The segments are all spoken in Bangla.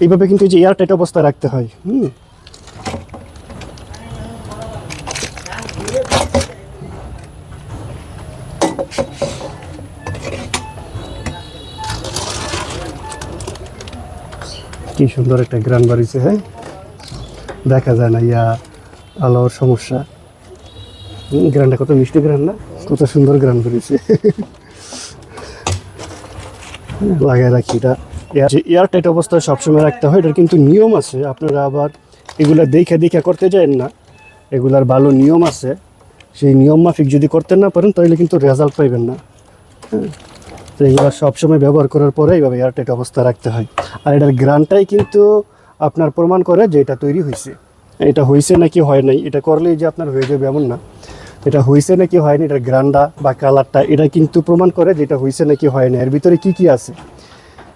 এইভাবে কিন্তু যে এয়ারটাইট অবস্থায় রাখতে হয়, হুম। কি সুন্দর একটা গ্রান বাড়িছে হ্যাঁ? দেখা যায় না, ইয়া, আলোর সমস্যা। গ্রানটা কত মিষ্টি গ্রান না? কত সুন্দর গ্রান বেরিয়েছে লাগায় রাখি এটা। এয়ার যে এয়ারটাইট অবস্থায় সবসময় রাখতে হয়, এটার কিন্তু নিয়ম আছে। আপনারা আবার এগুলা দেখে দেখে করতে যান না। এগুলার ভালো নিয়ম আছে। সেই নিয়ম মাফিক যদি করতে না পারেন, তাহলে কিন্তু রেজাল্ট পাইবেন না। হ্যাঁ। তো এগুলো সবসময় ব্যবহার করার পরে এইভাবে এয়ারটাইট অবস্থা রাখতে হয়। আর এটার গ্রানটাই কিন্তু আপনার প্রমাণ করে যে এটা তৈরি হয়েছে এটা হয়েছে নাকি হয় নাই, এটা করলেই যে আপনার হয়ে যাবে এমন না। এটা হয়েছে নাকি হয়নি এটার গ্রান্ডা বা কালারটা, এটা কিন্তু প্রমাণ করে যে এটা হয়েছে নাকি হয় না এর ভিতরে কি কি আছে?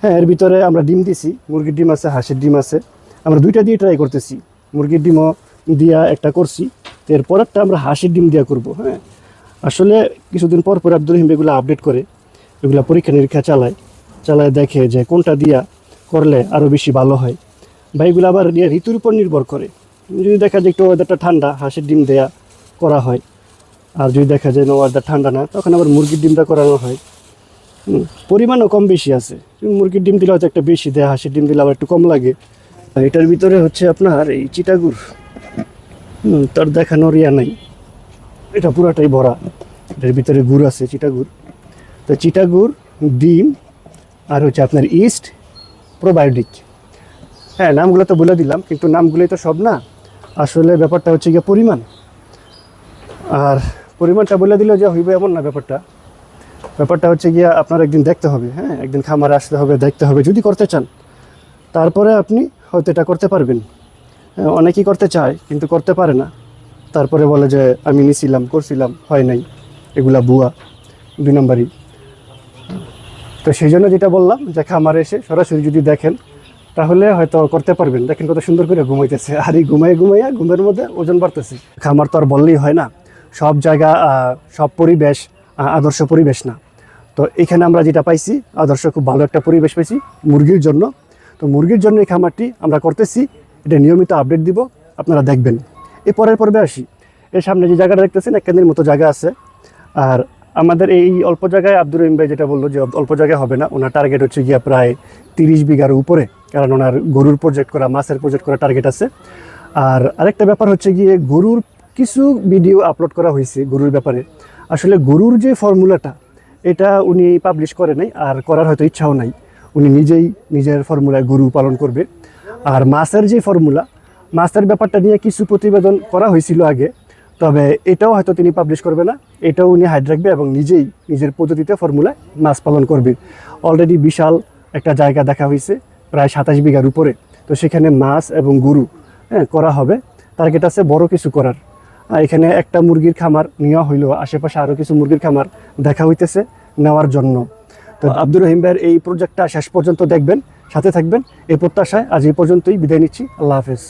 হ্যাঁ এর ভিতরে আমরা ডিম দিছি, মুরগির ডিম আছে, হাঁসের ডিম আছে। আমরা দুইটা দিয়ে ট্রাই করতেছি, মুরগির ডিমও দিয়া একটা করছি। তো এর পরেরটা আমরা হাঁসের ডিম দিয়া করব হ্যাঁ। আসলে কিছুদিন পর পর আব্দুল রহিম এগুলো আপডেট করে, এগুলো পরীক্ষা নিরীক্ষা চালায় চালায় দেখে যে কোনটা দিয়া করলে আরও বেশি ভালো হয়। বা এগুলো আবার ঋতুর উপর নির্ভর করে। যদি দেখা যায় একটু ওয়েদারটা ঠান্ডা, হাঁসের ডিম দেয়া করা হয়, আর যদি দেখা যায় না ওয়েদার ঠান্ডা না, তখন আবার মুরগির ডিমটা করানো হয়। পরিমাণও কম বেশি আছে। মুরগির ডিম দিলে হয়তো একটা বেশি দেয় হাঁসের ডিম দিলে আবার একটু কম লাগে। আর এটার ভিতরে হচ্ছে আপনার এই চিটাগুড়। হুম, তার দেখানোর ইয়া নাই। এটা পুরাটাই ভরা। এটার ভিতরে গুড় আছে চিটাগুড়। তো চিটাগুড় ডিম আর হচ্ছে আপনার ইস্ট প্রোবায়োটিক। হ্যাঁ নামগুলো তো বলে দিলাম কিন্তু নামগুলোই তো সব না। আসলে ব্যাপারটা হচ্ছে গিয়ে পরিমাণ। আর পরিমাণটা বলে দিলেও যে হইবে এমন না ব্যাপারটা। ব্যাপারটা হচ্ছে গিয়ে আপনার একদিন দেখতে হবে হ্যাঁ? একদিন খামারে আসতে হবে দেখতে হবে যদি করতে চান। তারপরে আপনি হয়তো এটা করতে পারবেন। হ্যাঁ, অনেকেই করতে চায় কিন্তু করতে পারে না। তারপরে বলে যে আমি নিছিলাম করছিলাম হয় নাই। এগুলা বুয়া দুই নম্বরই। তো সেই জন্য যেটা বললাম যে খামারে এসে সরাসরি যদি দেখেন তাহলে হয়তো করতে পারবেন। দেখেন কত সুন্দর করে ঘুমাইতেছে। আর এই ঘুমাই ঘুমাইয়া ঘুমের মধ্যে ওজন বাড়তেছে। খামার তো আর বললেই হয় না। সব জায়গা সব পরিবেশ আদর্শ পরিবেশ না। তো এখানে আমরা যেটা পাইছি, আদর্শ খুব ভালো একটা পরিবেশ পাইছি মুরগির জন্য। তো মুরগির জন্য এই খামারটি আমরা করতেছি, এটা নিয়মিত আপডেট দিব, আপনারা দেখবেন। এই পরের পর্বে আসি। এর সামনে যে জায়গাটা দেখতেছেন কেন্দ্রের মতো জায়গা আছে। আর আমাদের এই অল্প জায়গায় আব্দুর রহিম ভাই যেটা বলল যে অল্প জায়গায় হবে না, ওনার টার্গেট হচ্ছে গিয়া প্রায় তিরিশ বিঘার উপরে, কারণ ওনার গরুর প্রজেক্ট করা, মাছের প্রজেক্ট করা টার্গেট আছে। আর আরেকটা ব্যাপার হচ্ছে গিয়ে গরুর কিছু ভিডিও আপলোড করা হয়েছে গরুর ব্যাপারে। আসলে গরুর যে ফর্মুলাটা, এটা উনি পাবলিশ করে নাই, আর করার হয়তো ইচ্ছাও নাই। উনি নিজেই নিজের ফর্মুলায় গরু পালন করবে। আর মাছের যে ফর্মুলা মাছের ব্যাপারটা নিয়ে কিছু প্রতিবেদন করা হয়েছিল আগে, তবে এটাও হয়তো তিনি পাবলিশ করবে না। এটাও উনি হাইড রাখবে এবং নিজেই নিজের পদ্ধতিতে ফর্মুলায় মাছ পালন করবে। অলরেডি বিশাল একটা জায়গা দেখা হয়েছে, প্রায় সাতাশ বিঘার উপরে। তো সেখানে মাছ এবং গরু হ্যাঁ করা হবে। টার্গেট আছে বড় কিছু করার। এখানে একটা মুরগির খামার নেওয়া হইল, আশেপাশে আরও কিছু মুরগির খামার দেখা হইতেছে নেওয়ার জন্য। তো আব্দুর রহিম ভাইয়ের এই প্রজেক্টটা শেষ পর্যন্ত দেখবেন, সাথে থাকবেন। এই প্রত্যাশায় আজ এই পর্যন্তই বিদায় নিচ্ছি। আল্লাহ হাফেজ।